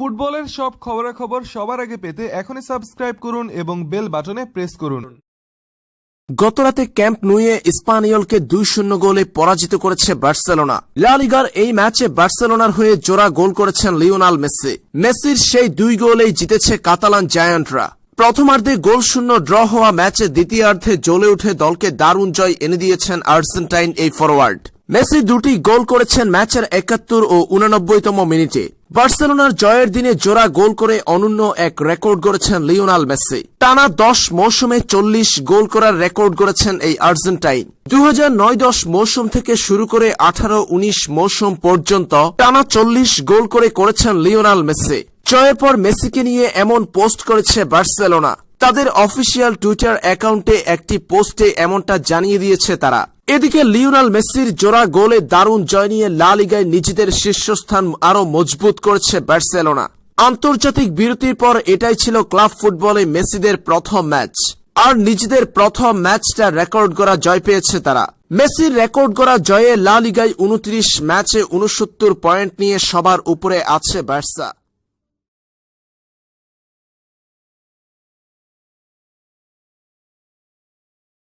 ফুটবলের সব খবরাখবর সবার আগে পেতে এখনই সাবস্ক্রাইব করুন এবং বেল বাটনে প্রেস করুন। গতরাতে ক্যাম্প নুয়ে স্পানিয়লকে দুই শূন্য গোলে পরাজিত করেছে বার্সেলোনা। লা লিগার এই ম্যাচে বার্সেলোনার হয়ে জোড়া গোল করেছেন লিওনাল মেসি। মেসির সেই দুই গোলেই জিতেছে কাতালান জায়ান্টরা। প্রথমার্ধে গোল শূন্য ড্র হওয়া ম্যাচে দ্বিতীয়ার্ধে জ্বলে উঠে দলকে দারুণ জয় এনে দিয়েছেন আর্জেন্টাইন এই ফরওয়ার্ড মেসি দুটি গোল করেছেন ম্যাচের একাত্তর ও উনানব্বইতম মিনিটে। বার্সেলোনার জয়ের দিনে জোড়া গোল করে অনন্য এক রেকর্ড গড়েছেন লিওনাল মেসি। টানা দশ মৌসুমে চল্লিশ গোল করার রেকর্ড গড়েছেন এই আর্জেন্টাইন। দু নয় দশ মৌসুম থেকে শুরু করে আঠারো উনিশ মৌসুম পর্যন্ত টানা চল্লিশ গোল করে করেছেন লিওনাল মেসি। জয়ের পর মেসিকে নিয়ে এমন পোস্ট করেছে বার্সেলোনা। তাদের অফিসিয়াল টুইটার অ্যাকাউন্টে একটি পোস্টে এমনটা জানিয়ে দিয়েছে তারা। এদিকে লিওনাল মেসির জোড়া গোলে দারুণ জয় নিয়ে লা লিগায় নিজেদের শীর্ষস্থান আরও মজবুত করেছে বার্সেলোনা। আন্তর্জাতিক বিরতির পর এটাই ছিল ক্লাব ফুটবলে মেসিদের প্রথম ম্যাচ। আর নিজেদের প্রথম ম্যাচটা রেকর্ড করা জয় পেয়েছে তারা। মেসির রেকর্ড করা জয়ে লা লিগায় উনত্রিশ ম্যাচে উনসত্তর পয়েন্ট নিয়ে সবার উপরে আছে বার্সা।